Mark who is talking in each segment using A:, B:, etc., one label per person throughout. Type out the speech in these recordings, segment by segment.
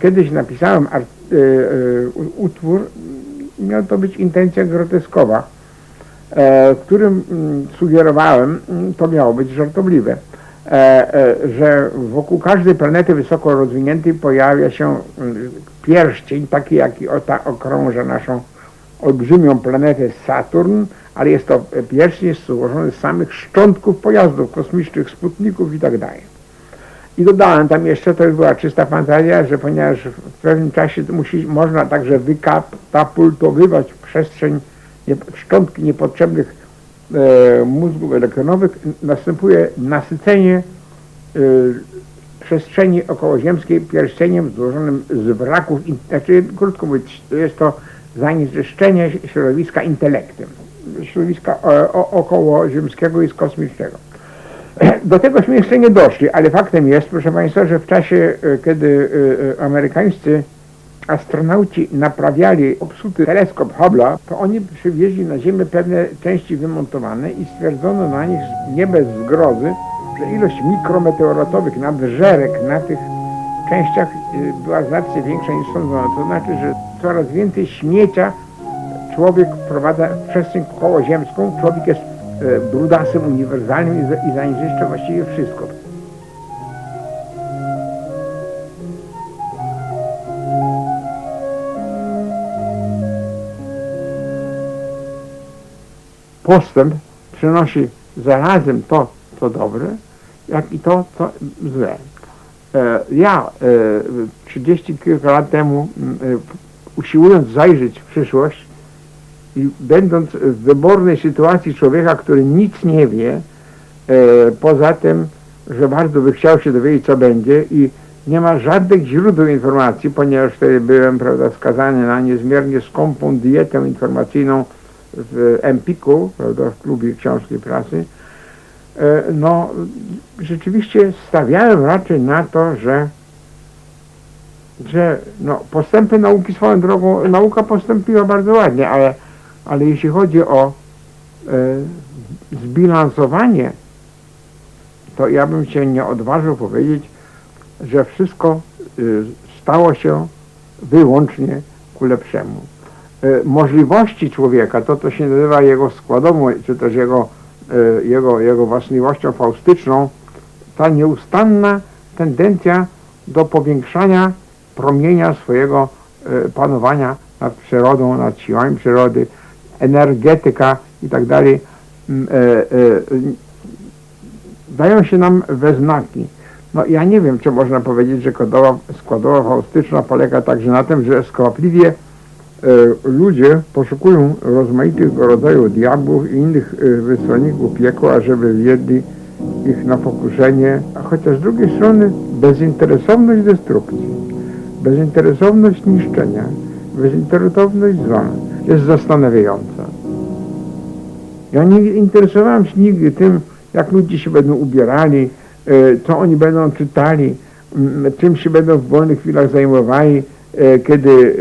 A: kiedyś napisałem art, e, u- utwór, miał to być intencja groteskowa, e, którym mm, sugerowałem, mm, to miało być żartobliwe, e, że wokół każdej planety wysoko rozwiniętej pojawia się mm, pierścień, taki jaki ta okrąża naszą olbrzymią planetę Saturn, ale jest to pierścień złożony z samych szczątków pojazdów kosmicznych, sputników i tak. I dodałem tam jeszcze, to już była czysta fantazja, że ponieważ w pewnym czasie musi, można także wykatapultowywać przestrzeń nie, szczątki niepotrzebnych e, mózgów elektronowych, następuje nasycenie e, przestrzeni okołoziemskiej pierścieniem złożonym z wraków, znaczy krótko mówiąc, jest to zanieczyszczenie środowiska intelektem, środowiska e, okołoziemskiego i kosmicznego. Do tegośmy jeszcze nie doszli, ale faktem jest, proszę Państwa, że w czasie, e, kiedy e, e, amerykańscy astronauci naprawiali obsuty teleskop Hubble'a, to oni przywieźli na Ziemię pewne części wymontowane i stwierdzono na nich nie bez zgrozy, że ilość mikrometeorotowych nadżerek na tych częściach była znacznie większa niż sądzono. To znaczy, że coraz więcej śmiecia człowiek wprowadza w przestrzeń kołoziemską. Człowiek jest brudasem uniwersalnym i, za- i zanieczyszcza właściwie wszystko. Postęp przynosi zarazem to, co dobre, jak i to, co złe. E, Ja e, 30 kilka lat temu, e, usiłując zajrzeć w przyszłość i będąc w wybornej sytuacji człowieka, który nic nie wie, e, poza tym, że bardzo by chciał się dowiedzieć, co będzie i nie ma żadnych źródeł informacji, ponieważ wtedy byłem prawda, skazany na niezmiernie skąpą dietę informacyjną w Empiku, prawda, w klubie książki i prasy, e, no rzeczywiście stawiałem raczej na to, że że no, postępy nauki swoją drogą, nauka postąpiła bardzo ładnie, ale, ale jeśli chodzi o e, zbilansowanie, to ja bym się nie odważył powiedzieć, że wszystko y, stało się wyłącznie ku lepszemu. E, możliwości człowieka, to co się nazywa jego składową, czy też jego, e, jego, jego własnością faustyczną, ta nieustanna tendencja do powiększania promienia swojego e, panowania nad przyrodą, nad siłami przyrody, energetyka i tak dalej, m, e, e, dają się nam we znaki. No ja nie wiem, czy można powiedzieć, że kodowa, składowa faustyczna polega także na tym, że skwapliwie e, ludzie poszukują rozmaitych rodzajów diabłów i innych wysłanników piekła, ażeby wiedli ich na pokuszenie, a chociaż z drugiej strony bezinteresowność destrukcji, bezinteresowność niszczenia, bezinteresowność zła jest zastanawiająca. Ja nie interesowałem się nigdy tym, jak ludzie się będą ubierali, e, co oni będą czytali, czym się będą w wolnych chwilach zajmowali, e, kiedy e,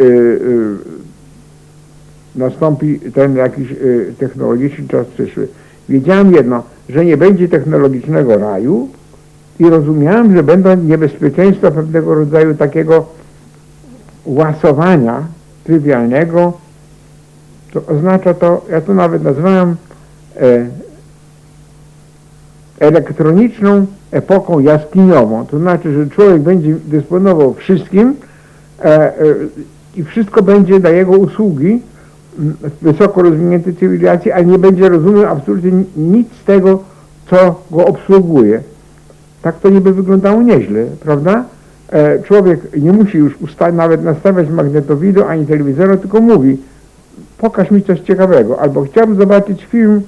A: nastąpi ten jakiś technologiczny czas przyszły. Wiedziałem jedno, że nie będzie technologicznego raju i rozumiałem, że będą niebezpieczeństwa pewnego rodzaju takiego łasowania trywialnego. To oznacza to, ja to nawet nazwałem e, elektroniczną epoką jaskiniową. To znaczy, że człowiek będzie dysponował wszystkim e, e, i wszystko będzie dla jego usługi w wysoko rozwiniętej cywilizacji, ale nie będzie rozumiał absolutnie ni- nic z tego, co go obsługuje. Tak to niby wyglądało nieźle, prawda? E, człowiek nie musi już usta- nawet nastawiać magnetowidu ani telewizora, tylko mówi pokaż mi coś ciekawego, albo chciałbym zobaczyć film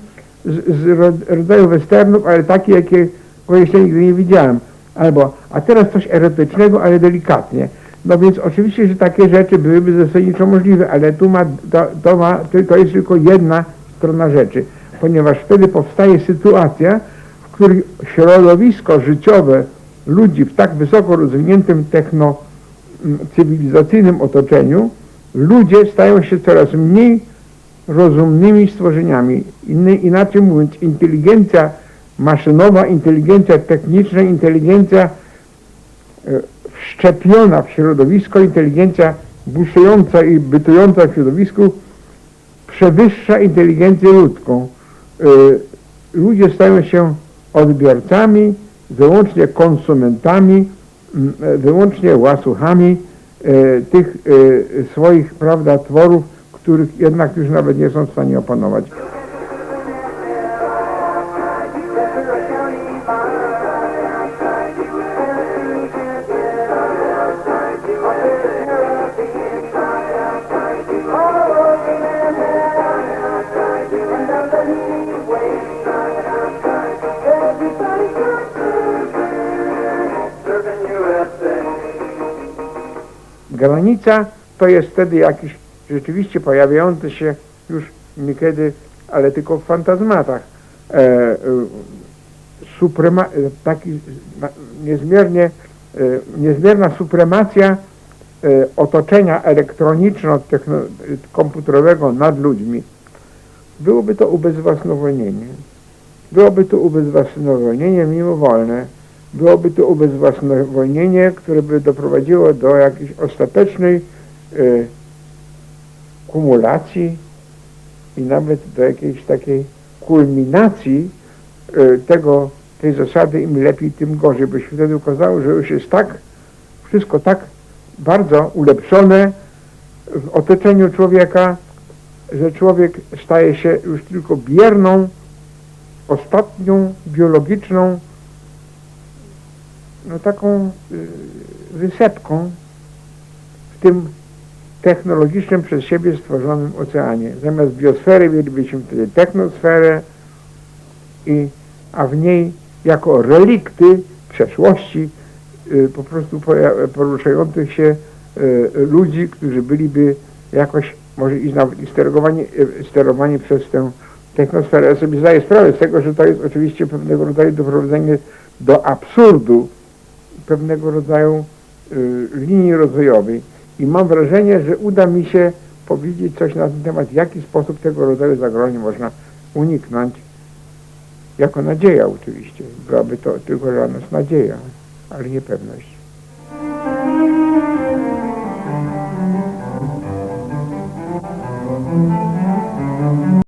A: z, z ro- rodzaju westernów, ale taki, jakiego jeszcze nigdy nie widziałem. Albo, a teraz coś erotycznego, ale delikatnie. No więc oczywiście, że takie rzeczy byłyby zasadniczo możliwe, ale tu ma, to, to, ma, to, jest tylko jedna strona rzeczy, ponieważ wtedy powstaje sytuacja, w której środowisko życiowe ludzi w tak wysoko rozwiniętym techno m, cywilizacyjnym otoczeniu, ludzie stają się coraz mniej rozumnymi stworzeniami. Inny, inaczej mówiąc, inteligencja maszynowa, inteligencja techniczna, inteligencja e, wszczepiona w środowisko, inteligencja busująca i bytująca w środowisku przewyższa inteligencję ludzką. Y, Ludzie stają się odbiorcami, wyłącznie konsumentami, e, wyłącznie łasuchami e, tych e, swoich, prawda, tworów, których jednak już nawet nie są w stanie opanować. Granica to jest wtedy jakiś rzeczywiście pojawiający się już niekiedy, ale tylko w fantazmatach, e, e, suprema, e, taki niezmiernie, e, niezmierna supremacja e, otoczenia elektroniczno-komputerowego nad ludźmi. Byłoby to ubezwłasnowolnienie. Byłoby to ubezwłasnowolnienie mimowolne. Byłoby to ubezwłasnowolnienie, które by doprowadziło do jakiejś ostatecznej e, kumulacji i nawet do jakiejś takiej kulminacji e, tego, tej zasady im lepiej, tym gorzej, bo się wtedy okazało, że już jest tak, wszystko tak bardzo ulepszone w otoczeniu człowieka, że człowiek staje się już tylko bierną, ostatnią, biologiczną, no taką y, wysepką w tym technologicznym przez siebie stworzonym oceanie. Zamiast biosfery mielibyśmy wtedy technosferę, i, a w niej jako relikty przeszłości y, po prostu poruszających się y, ludzi, którzy byliby jakoś może i nawet i sterowani, sterowani przez tę technosferę. Ja sobie zdaję sprawę z tego, że to jest oczywiście pewnego rodzaju doprowadzenie do absurdu pewnego rodzaju y, linii rozwojowej i mam wrażenie, że uda mi się powiedzieć coś na ten temat, w jaki sposób tego rodzaju zagrożeń można uniknąć, jako nadzieja oczywiście. Byłaby to tylko dla nas nadzieja, ale nie pewność.
B: Thank